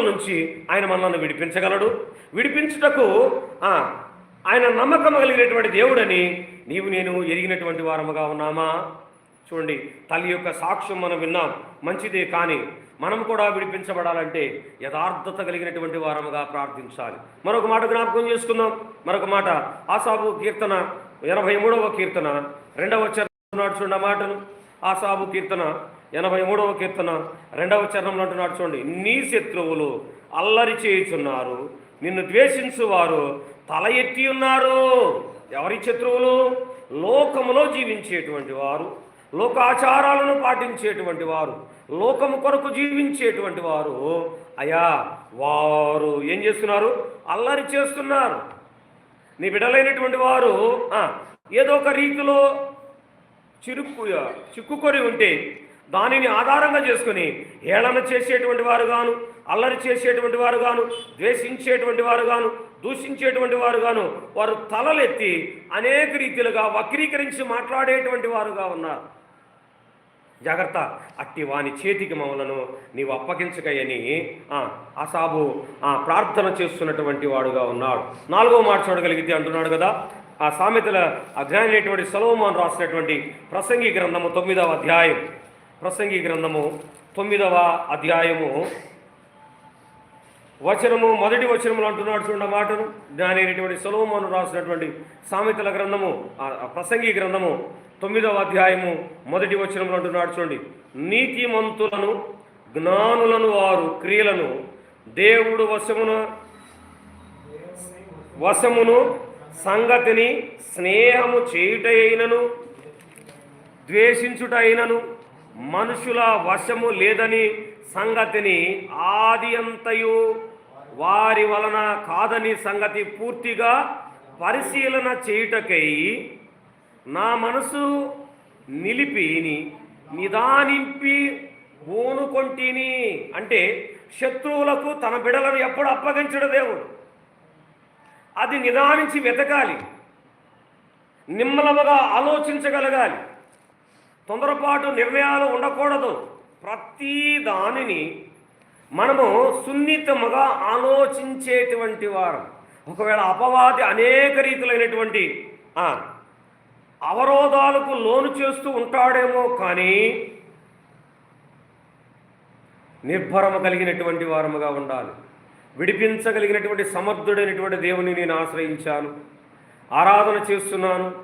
శోధనల నుంచి ఆయన మనల్ని విడిపించగలడు. విడిపించుటకు ఆ, ఆయన నమ్మకం కలిగినటువంటి దేవుడని నీవు నేను ఎరిగినటువంటి వారముగా ఉన్నామా? చూడండి తల్లి యొక్క సాక్ష్యం మనం విన్నాం. మంచిదే కానీ మనం కూడా విడిపించబడాలంటే యథార్థత కలిగినటువంటి వారముగా ప్రార్థించాలి. మరొక మాట జ్ఞాపకం చేసుకుందాం. మరొక మాట ఆసాబు కీర్తన ఎనభై మూడవ కీర్తన రెండవ చరణం చూడండి ఆ మాటను. ఆసాబు కీర్తన ఎనభై మూడవ కీర్తన రెండవ చరణంలో అంటున్నాడు చూడండి నీ శత్రువులు అల్లరి చేయుచున్నారు నిన్ను ద్వేషించు వారు తల ఎత్తి ఉన్నారు. ఎవరి శత్రువులు? లోకములో జీవించేటువంటి వారు లోకాచారాలను పాటించేటువంటి వారు లోకము కొరకు జీవించేటువంటి వారు. అయా వారు ఏం చేస్తున్నారు? అల్లరి చేస్తున్నారు. నీ బిడలైనటువంటి వారు ఏదో ఒక రీతిలో చిరుక్కు చిక్కుకొని ఉంటే దానిని ఆధారంగా చేసుకుని ఏళన చేసేటువంటి వారు గాను అల్లరి చేసేటువంటి వారు గాను ద్వేషించేటువంటి వారు గాను దూషించేటువంటి వారు గాను వారు తలలెత్తి అనేక రీతిలుగా వక్రీకరించి మాట్లాడేటువంటి వారుగా ఉన్నారు. జాగ్రత్త అట్టి వాని చేతికి మమ్మలను నీవు అప్పగించకయని ఆ, సాబు ఆ, ప్రార్థన చేస్తున్నటువంటి వాడుగా ఉన్నాడు. నాలుగో మాట చూడగలిగితే అంటున్నాడు కదా ఆ సామెతల అధ్యాయులైనటువంటి సలోమాన్ రాసినటువంటి ప్రసంగి గ్రంథము తొమ్మిదవ అధ్యాయం. ప్రసంగి గ్రంథము తొమ్మిదవ అధ్యాయము. వచనము మొదటి వచనములు అంటున్నాడు చూడ ఆ మాటను. జ్ఞానైనటువంటి సొలోమాను రాసినటువంటి సామెతల గ్రంథము ప్రసంగి గ్రంథము తొమ్మిదవ అధ్యాయము మొదటి వచనములు అంటున్నాడు చూడండి. నీతిమంతులను జ్ఞానులను వారు క్రియలను దేవుడు వశమున వశమును సంగతిని స్నేహము చేయుటైనను ద్వేషించుటైనను మనుషుల వశము లేదని సంగతిని ఆది అంతయు వారి వలన కాదని సంగతి పూర్తిగా పరిశీలన చేయుటకై నా మనసు నిలిపిని నిదానింపి పూనుకొంటిని అంటే శత్రువులకు తన బిడలను ఎప్పుడు అప్పగించడు దేవుడు. అది నిదానించి వెతకాలి. నిమ్మలముగా ఆలోచించగలగాలి. తొందరపాటు నిర్ణయాలు ఉండకూడదు. ప్రతి దానిని మనము సున్నితముగా ఆలోచించేటువంటి వారం. ఒకవేళ అపవాది అనేక రీతులైనటువంటి అవరోధాలకు లోను చేస్తూ ఉంటాడేమో కానీ నిర్భరము కలిగినటువంటి వారముగా ఉండాలి. విడిపించగలిగినటువంటి సమర్థుడైనటువంటి దేవుని నేను ఆశ్రయించాను. ఆరాధన చేస్తున్నాను.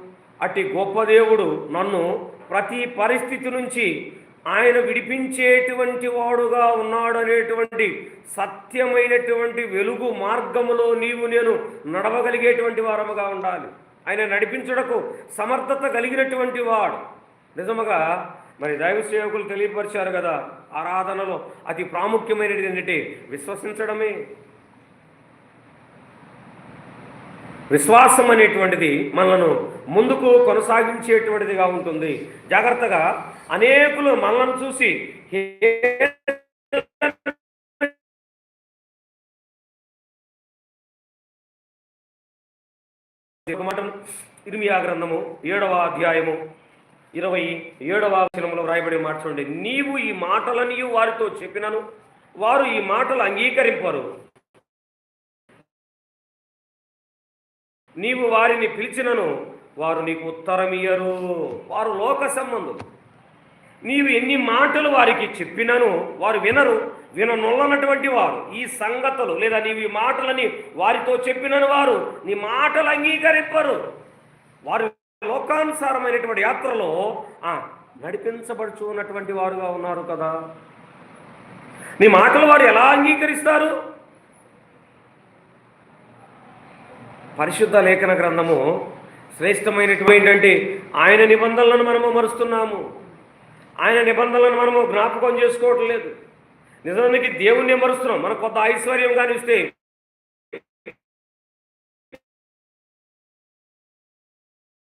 అట్టి గొప్ప దేవుడు నన్ను ప్రతి పరిస్థితి నుంచి ఆయన విడిపించేటువంటి వాడుగా ఉన్నాడు అనేటువంటి సత్యమైనటువంటి వెలుగు మార్గములో నీవు నేను నడవగలిగేటువంటి వారముగా ఉండాలి. ఆయన నడిపించుటకు సమర్థత కలిగినటువంటి వాడు. నిజముగా మరి దైవ సేవకులు తెలియపరిచారు కదా ఆరాధనలో అతి ప్రాముఖ్యమైనది ఏంటంటే విశ్వసించడమే. విశ్వాసం అనేటువంటిది మనలను ముందుకు కొనసాగించేటువంటిదిగా ఉంటుంది. జాగ్రత్తగా అనేకులు మనలను చూసి ఇర్మియా గ్రంథము ఏడవ అధ్యాయము ఇరవై ఏడవ వచనంలో రాయబడి మాట చూడండి. నీవు ఈ మాటలని వారితో చెప్పినను. వారు ఈ మాటలు అంగీకరింపరు. నీవు వారిని పిలిచినను వారు నీకు ఉత్తరమియ్యరు వారు లోక సంబంధులు. నీవు ఎన్ని మాటలు వారికి చెప్పినను వారు వినరు. విననుల్లనటువంటి వారు ఈ సంగతులు లేదా నీవు ఈ మాటలని వారితో చెప్పినను వారు నీ మాటలు అంగీకరింపరు. వారు లోకానుసారమైనటువంటి యాత్రలో నడిపించబడుచున్నటువంటి నడిపించబడుచు ఉన్నటువంటి వారుగా ఉన్నారు కదా. నీ మాటలు వారు ఎలా అంగీకరిస్తారు? పరిశుద్ధ లేఖన గ్రంథము శ్రేష్టమైనటువంటి అంటే ఆయన నిబంధనలను మనము మరుస్తున్నాము. ఆయన నిబంధనలను మనము జ్ఞాపకం చేసుకోవటం లేదు. నిజానికి దేవుణ్ణి మరుస్తున్నాం. మనకు కొత్త ఐశ్వర్యం కానిస్తే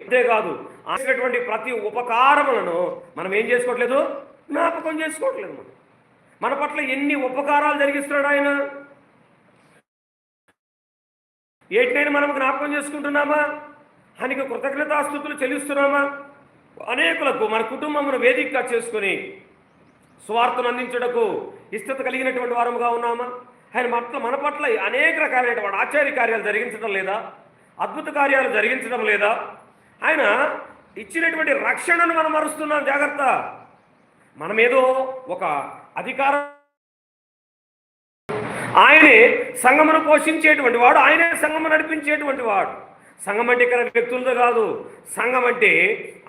అంతేకాదు ఆసినటువంటి ప్రతి ఉపకారములను మనం ఏం చేసుకోవట్లేదు? జ్ఞాపకం చేసుకోవట్లేదు మనం. మన పట్ల ఎన్ని ఉపకారాలు జరిగిస్తున్నాడు ఆయన? ఏటినైనా మనం జ్ఞాపకం చేసుకుంటున్నామా? ఆయనకి కృతజ్ఞతాస్థుతులు చెల్లిస్తున్నామా? అనేకులకు మన కుటుంబమును వేదికగా చేసుకొని స్వార్థను అందించుటకు ఇష్టత కలిగినటువంటి వారముగా ఉన్నామా? ఆయన పట్ల మన పట్ల అనేక రకాలైనటువంటి ఆచార్య కార్యాలు జరిగించడం లేదా అద్భుత కార్యాలు జరిగించడం లేదా ఆయన ఇచ్చినటువంటి రక్షణను మనం మరుస్తున్నాం. జాగ్రత్త. మనమేదో ఒక అధికారం ఆయనే సంగమును పోషించేటువంటి వాడు ఆయనే సంఘము నడిపించేటువంటి వాడు. సంఘం అంటే ఇక్కడ వ్యక్తులతో కాదు సంఘం అంటే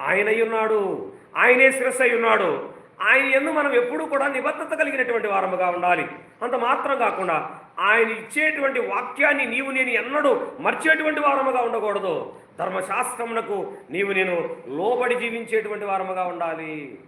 ఆయన ఉన్నాడు ఆయనే శిరస్సు అయి ఉన్నాడు. ఆయన ఎందు మనం ఎప్పుడూ కూడా నిబద్ధత కలిగినటువంటి వారముగా ఉండాలి. అంత మాత్రం కాకుండా ఆయన ఇచ్చేటువంటి వాక్యాన్ని నీవు నేను ఎన్నడూ మర్చేటువంటి వారముగా ఉండకూడదు. ధర్మశాస్త్రమునకు నీవు నేను లోబడి జీవించేటువంటి వారముగా ఉండాలి.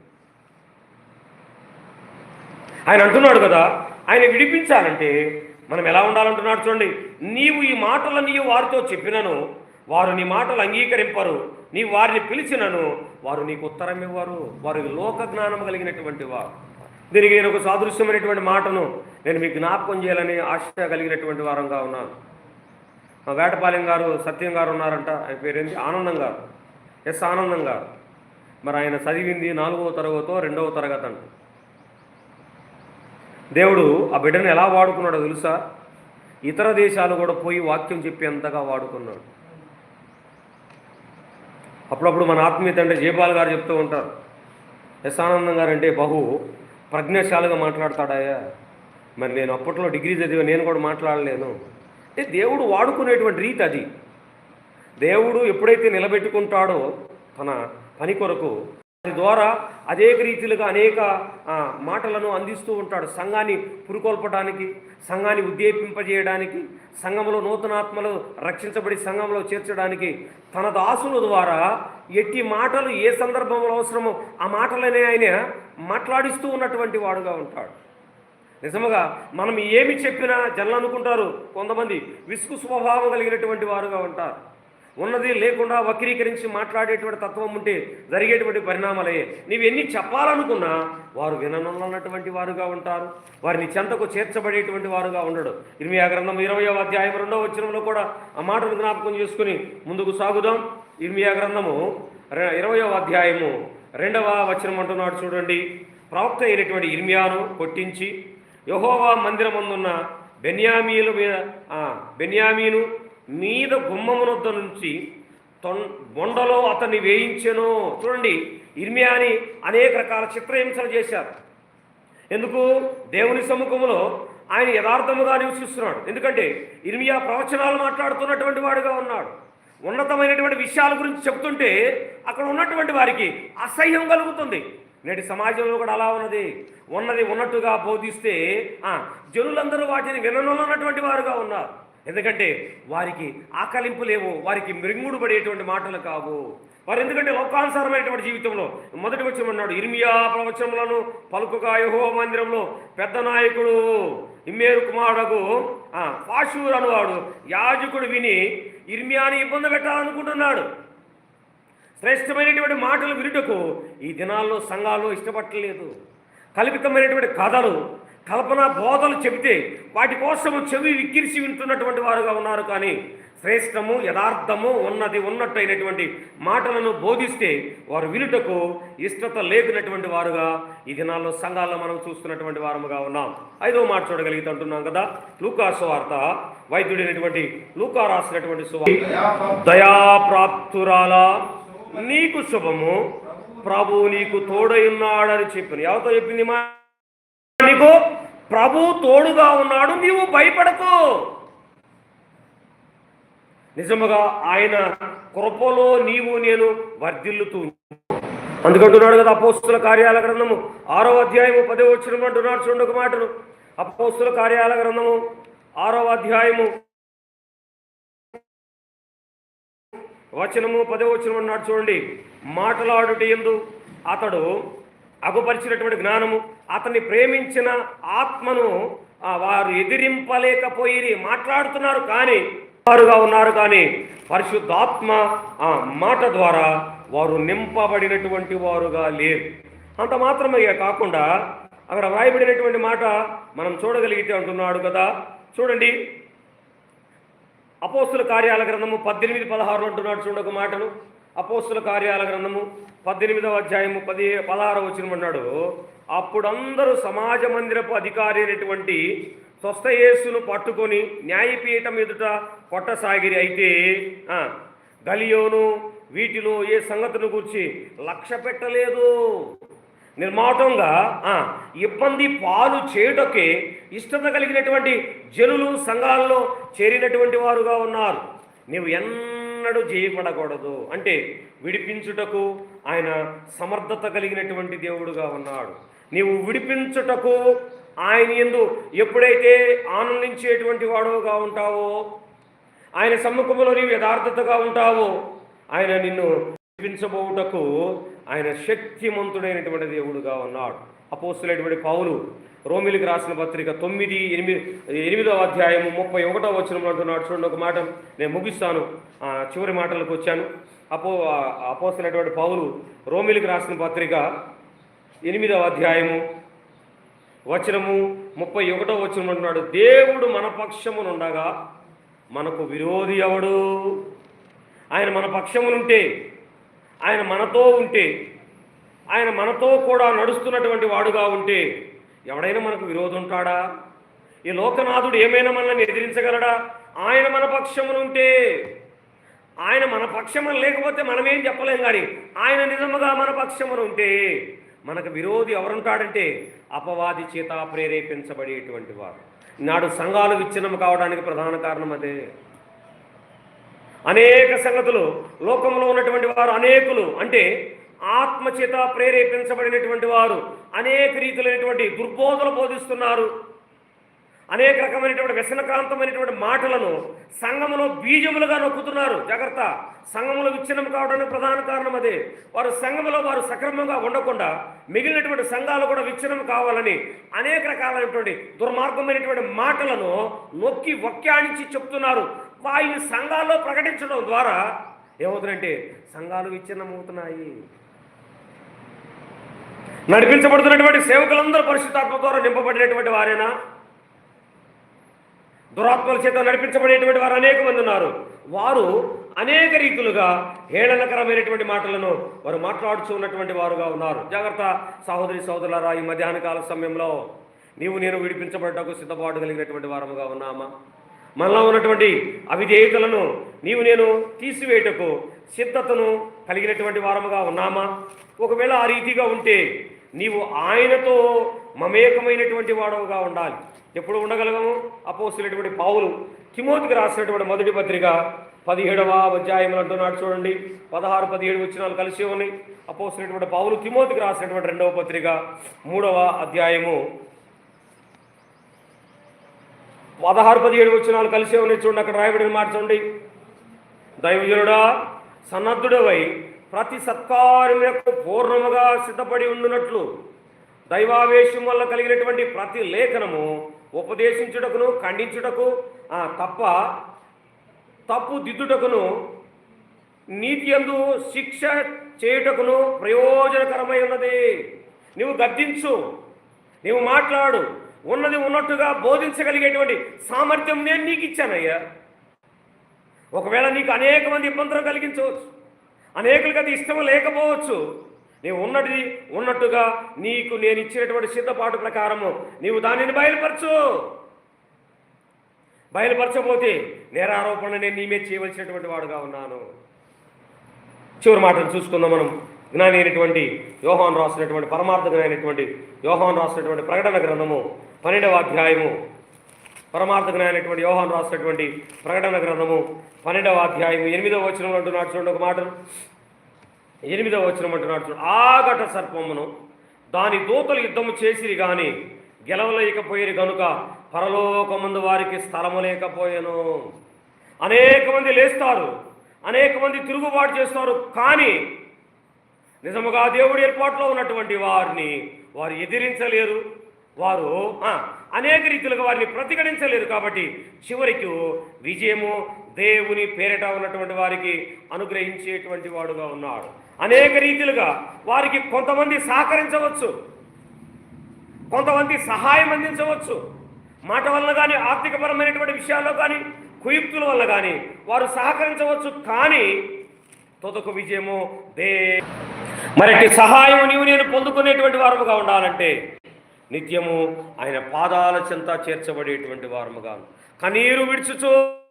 ఆయన అంటున్నాడు కదా ఆయన విడిపించాలంటే మనం ఎలా ఉండాలంటున్నాడు చూడండి. నీవు ఈ మాటలన్నీ వారితో చెప్పినను వారు నీ మాటలు అంగీకరింపరు. నీ వారిని పిలిచినను వారు నీకు ఉత్తరం ఇవ్వరు. వారు లోక జ్ఞానం కలిగినటువంటి వారు. దీనికి నేను ఒక సాదృశ్యమైనటువంటి మాటను నేను మీకు జ్ఞాపకం చేయాలని ఆశ కలిగినటువంటి వారంగా ఉన్నాను. మా వేటపాలెం గారు సత్యం గారు ఉన్నారంట ఆయన పేరేంటి? ఆనందం గారు. ఎస్ ఆనందం గారు. మరి ఆయన చదివింది నాలుగవ తరగతో రెండవ తరగతి అంట. దేవుడు ఆ బిడ్డను ఎలా వాడుకున్నాడో తెలుసా? ఇతర దేశాలు కూడా పోయి వాక్యం చెప్పేంతగా వాడుకున్నాడు. అప్పుడప్పుడు మన ఆత్మీయత అంటే జయపాల్ గారు చెప్తూ ఉంటారు. ఎస్ ఆనందం గారు అంటే బహు ప్రజ్ఞశాలుగా మాట్లాడతాడాయా? మరి నేను అప్పట్లో డిగ్రీ చదివా నేను కూడా మాట్లాడలేను. అంటే దేవుడు వాడుకునేటువంటి రీతి అది. దేవుడు ఎప్పుడైతే నిలబెట్టుకుంటాడో తన పని కొరకు దాని ద్వారా అనేక రీతిలుగా అనేక మాటలను అందిస్తూ ఉంటాడు. సంఘాన్ని పురుకొల్పడానికి సంఘాన్ని ఉద్దీపింపజేయడానికి సంఘంలో నూతనాత్మలు రక్షించబడి సంఘంలో చేర్చడానికి తన దాసుల ద్వారా ఎట్టి మాటలు ఏ సందర్భంలో అవసరమో ఆ మాటలనే ఆయన మాట్లాడిస్తూ ఉన్నటువంటి వాడుగా ఉంటాడు. నిజముగా మనం ఏమి చెప్పినా జనం అనుకుంటారు. కొంతమంది విసుగు స్వభావం కలిగినటువంటి వారుగా ఉంటారు. ఉన్నది లేకుండా వక్రీకరించి మాట్లాడేటువంటి తత్వం ఉంటే జరిగేటువంటి పరిణామాలే. నీవు ఎన్ని చెప్పాలనుకున్నా వారు విననున్నటువంటి వారుగా ఉంటారు. వారిని చెంతకు చేర్చబడేటువంటి వారుగా ఉండడు. ఇర్మియా గ్రంథం ఇరవయో అధ్యాయం రెండవ వచనంలో కూడా ఆ మాటను జ్ఞాపకం చేసుకుని ముందుకు సాగుదాం. ఇర్మియా గ్రంథము ఇరవయో అధ్యాయము రెండవ వచనం అంటున్నాడు చూడండి. ప్రవక్త అయినటువంటి ఇర్మియాను కొట్టించి యహోవా మందిరమందున్న బెన్యామీలు మీద బెన్యామీను మీద గుమ్మమునొద్ద నుంచి బొండలో అతన్ని వేయించెను. చూడండి ఇర్మియాని అనేక రకాల చిత్రహింసలు చేశారు. ఎందుకు? దేవుని సముఖంలో ఆయన యథార్థముగా నివసిస్తున్నాడు. ఎందుకంటే ఇర్మియా ప్రవచనాలు మాట్లాడుతున్నటువంటి వాడుగా ఉన్నాడు. ఉన్నతమైనటువంటి విషయాల గురించి చెప్తుంటే అక్కడ ఉన్నటువంటి వారికి అసహ్యం కలుగుతుంది. నేటి సమాజంలో కూడా అలా ఉన్నది. ఉన్నది ఉన్నట్టుగా బోధిస్తే జనులందరూ వాటిని విననున్నటువంటి వారుగా ఉన్నారు. ఎందుకంటే వారికి ఆకలింపు లేవు వారికి మృంగుడు పడేటువంటి మాటలు కావు. వారు ఎందుకంటే లోకానుసారమైనటువంటి జీవితంలో మొదటి వచ్చిన అన్నాడు ఇర్మియా ప్రవచనములను పలుకుగా యహో మందిరంలో పెద్ద నాయకుడు ఇమ్మేరు కుమారుడు పాషూర్ అనువాడు యాజకుడు విని ఇర్మియాని ఇబ్బంది పెట్టాలనుకుంటున్నాడు. శ్రేష్టమైనటువంటి మాటలు వినుటకు ఈ దినాల్లో సంఘాలు ఇష్టపట్టలేదు కల్పితమైనటువంటి కథలు కల్పన బోధలు చెబితే వాటి కోసము చెవి విక్కిరిసి వింటున్నటువంటి వారుగా ఉన్నారు. కానీ శ్రేష్టము యథార్థము ఉన్నది ఉన్నట్టయినటువంటి మాటలను బోధిస్తే వారు వినుటకు ఇష్టత లేకున్నటువంటి వారుగా ఈ దినాల్లో సంఘాల్లో మనం చూస్తున్నటువంటి వారముగా ఉన్నాం. ఐదో మాట చూడగలిగితే అంటున్నాం కదా లూకా సువార్త వైద్యుడైనటువంటి లూకా రాసినటువంటి సువార్త. దయాప్రాప్తురాల నీకు శుభము ప్రభు నీకు తోడయున్నాడని చెప్పిన ఎవరితో చెప్పింది మా నీకు ప్రభు తోడుగా ఉన్నాడు నీవు భయపడకు. నిజముగా ఆయన కృపలో నీవు నేను వర్ధిల్లుతూ అందుకంటున్నాడు కదా అపోస్తుల కార్యాల గ్రంథము. ఆరో అధ్యాయము పదే వచ్చిన అంటున్నాడు చూడండి ఒక మాటను. అపోస్తుల కార్యాల గ్రంథము ఆరో అధ్యాయము వచనము పదే వచ్చిన అన్నాడు చూడండి. మాటలాడుట ఎందు అతడు అగుపరిచినటువంటి జ్ఞానము అతన్ని ప్రేమించిన ఆత్మను వారు ఎదిరింపలేకపోయి మాట్లాడుతున్నారు కానీ వారుగా ఉన్నారు కానీ పరిశుద్ధాత్మ ఆ మాట ద్వారా వారు నింపబడినటువంటి వారుగా లేరు. అంత మాత్రమే కాకుండా అక్కడ వ్రాయబడినటువంటి మాట మనం చూడగలిగితే అంటున్నాడు కదా. చూడండి. అపోస్తుల కార్యాల గ్రంథము పద్దెనిమిది పదహారు అంటున్నాడు చూడక మాటను. అపోస్తుల కార్యాల గ్రంథము పద్దెనిమిదవ అధ్యాయము పది పదహారవ వచ్చిన అన్నాడు. అప్పుడు అందరూ సమాజ మందిరపు అధికారి అయినటువంటి స్వస్థయేసును పట్టుకొని న్యాయపీఠం ఎదుట కొట్టసాగిరి. అయితే గలియోను వీటిలో ఏ సంగతిని గురించి లక్ష్య పెట్టలేదు. నిర్మాటంగా ఇబ్బంది పాలు చేయుటకే ఇష్టత కలిగినటువంటి జనులు సంఘాల్లో చేరినటువంటి వారుగా ఉన్నారు. నీవు ఎన్నడూ చేయబడకూడదు అంటే విడిపించుటకు ఆయన సమర్థత కలిగినటువంటి దేవుడుగా ఉన్నాడు. నీవు విడిపించుటకు ఆయన ఎందు ఎప్పుడైతే ఆనందించేటువంటి వాడుగా ఉంటావో ఆయన సమ్ముఖంలో నీవు యథార్థతగా ఉంటావో ఆయన నిన్ను విడిపించబోవుటకు ఆయన శక్తిమంతుడైనటువంటి దేవుడుగా ఉన్నాడు. అపోస్తులైనటువంటి పౌలు రోమిలికి రాసిన పత్రిక తొమ్మిది ఎనిమిది ఎనిమిదవ అధ్యాయము ముప్పై ఒకటో వచనంలో అంటున్నాడు. చూడండి ఒక మాట నేను ముగిస్తాను. చివరి మాటలకు వచ్చాను. అపో అపోస్తులైనటువంటి పౌలు రోమిలికి రాసిన పత్రిక ఎనిమిదవ అధ్యాయము వచనము ముప్పై ఒకటో వచనం అంటున్నాడు. దేవుడు మన పక్షమునుండగా మనకు విరోధి ఎవడు? ఆయన మన పక్షమునుంటే ఆయన మనతో ఉంటే ఆయన మనతో కూడా నడుస్తున్నటువంటి వాడుగా ఉంటే ఎవడైనా మనకు విరోధం ఉంటాడా ఈ లోకనాథుడు ఏమైనా మనల్ని ఎదిరించగలడా? ఆయన మన పక్షమునుంటే. ఆయన మన పక్షమని లేకపోతే మనమేం చెప్పలేం కానీ ఆయన నిజముగా మన పక్షమును ఉంటే మనకు విరోధి ఎవరుంటాడంటే అపవాది చేత ప్రేరేపించబడేటువంటి వారు నాడు సంఘాలు విచ్ఛిన్నం కావడానికి ప్రధాన కారణం అదే. అనేక సంగతులు లోకంలో ఉన్నటువంటి వారు అనేకులు అంటే ఆత్మచేత ప్రేరేపించబడినటువంటి వారు. అనేక రీతులైనటువంటి దుర్బోధలు బోధిస్తున్నారు. అనేక రకమైనటువంటి వ్యసనకాంతమైనటువంటి మాటలను సంఘములో బీజములుగా నొక్కుతున్నారు. జాగ్రత్త. సంఘములో విచ్ఛిన్నం కావడానికి ప్రధాన కారణం అదే. వారు సంఘములో వారు సక్రమంగా ఉండకుండా మిగిలినటువంటి సంఘాలు కూడా విచ్ఛిన్నం కావాలని అనేక రకాలైనటువంటి దుర్మార్గమైనటువంటి మాటలను నొక్కి వ్యాఖ్యానించి చెప్తున్నారు. వారిని సంఘాల్లో ప్రకటించడం ద్వారా ఏమవుతుందంటే సంఘాలు విచ్ఛిన్నం అవుతున్నాయి నడిపించబడుతున్నటువంటి సేవకులందరూ పరిశుద్ధాత్మ ద్వారా నింపబడినటువంటి వారేనా? దురాత్మల చేత నడిపించబడేటువంటి వారు అనేక మంది ఉన్నారు. వారు అనేక రీతులుగా హేళనకరమైనటువంటి మాటలను వారు మాట్లాడుచు ఉన్నటువంటి వారుగా ఉన్నారు. జాగ్రత్త సహోదరి సహోదరులారా ఈ మధ్యాహ్న కాల సమయంలో నీవు నేను విడిపించబడటకు సిద్ధపాటు కలిగినటువంటి వారముగా ఉన్నామా? మనలో ఉన్నటువంటి అవిధేయతలను నీవు నేను తీసివేయటకు సిద్ధతను కలిగినటువంటి వారముగా ఉన్నామా? ఒకవేళ ఆ రీతిగా ఉంటే నీవు ఆయనతో మమేకమైనటువంటి వాడవుగా ఉండాలి. ఎప్పుడు ఉండగలగము? అపోసినటువంటి పావులు తిమోతికి రాసినటువంటి మొదటి పత్రిక పదిహేడవ అధ్యాయములు అంటున్నాడు చూడండి. పదహారు పదిహేడు వచ్చినాలు కలిసి ఉన్నాయి. అపోసినటువంటి పావులు తిమోతికి రాసినటువంటి రెండవ పత్రిక మూడవ అధ్యాయము. పదహారు పదిహేడు వచ్చినాలు కలిసే ఉన్నాయి చూడండి. అక్కడ రాయబడిన మాట చూడండి. దైవజనుడా సన్నద్ధుడవై ప్రతి సత్కార్యములకు పూర్ణముగా సిద్ధపడి ఉండునట్లు దైవావేశం వల్ల కలిగినటువంటి ప్రతి లేఖనము ఉపదేశించుటకును ఖండించుటకు తప్ప తప్పు దిద్దుటకును నీతి యందు శిక్ష చేయుటకును ప్రయోజనకరమై ఉన్నది. నువ్వు గద్దించు నీవు మాట్లాడు ఉన్నది ఉన్నట్టుగా బోధించగలిగేటువంటి సామర్థ్యం నేను నీకు ఇచ్చానయ్యా ఒకవేళ నీకు అనేక మంది ఇబ్బందులు కలిగించవచ్చు అనేకులకి అది ఇష్టం లేకపోవచ్చు. నీవు ఉన్నది ఉన్నట్టుగా నీకు నేను ఇచ్చినటువంటి సిద్ధపాటు ప్రకారము నీవు దానిని బయలుపరచు. బయలుపరచబోతే నేరారోపణ నేను నీ మీద చేయవలసినటువంటి వాడుగా ఉన్నాను. చివరి మాటను చూసుకుందాం మనం. జ్ఞాని అయినటువంటి యోహాన్ రాసినటువంటి పరమార్థ జ్ఞానైనటువంటి యోహాన్ రాసినటువంటి ప్రకటన గ్రంథము పన్నెండవ అధ్యాయము పరమార్థ జ్ఞాని అయినటువంటి యోహాన్ రాసినటువంటి ప్రకటన గ్రంథము పన్నెండవ అధ్యాయము ఎనిమిదవ వచనం అంటున్నాడు చూడండి ఒక మాట. ఎనిమిదవ వచనం అంటున్నాడు చూడండి ఆగట సర్పమును దాని దూతలు యుద్ధము చేసిరి కానీ గెలవలేకపోయేది కనుక పరలోకమందు వారికి స్థలము లేకపోయాను. అనేక మంది లేస్తారు అనేక మంది తిరుగుబాటు చేస్తారు కానీ నిజముగా దేవుడి ఏర్పాట్లో ఉన్నటువంటి వారిని వారు ఎదిరించలేరు. వారు అనేక రీతిలుగా వారిని ప్రతిఘటించలేరు కాబట్టి చివరికి విజయము దేవుని పేరిట ఉన్నటువంటి వారికి అనుగ్రహించేటువంటి వాడుగా ఉన్నాడు. అనేక రీతిలుగా వారికి కొంతమంది సహకరించవచ్చు. కొంతమంది సహాయం అందించవచ్చు. మాట వల్ల కానీ ఆర్థికపరమైనటువంటి విషయాల్లో కానీ కుయుక్తుల వల్ల కానీ వారు సహకరించవచ్చు కానీ తొదకు విజయము దే మరటి సహాయం నీవు నేను పొందుకునేటువంటి వారముగా ఉండాలంటే నిత్యము ఆయన పాదాల చెంత చేర్చబడేటువంటి వారముగాను. కన్నీరు విడుచుచు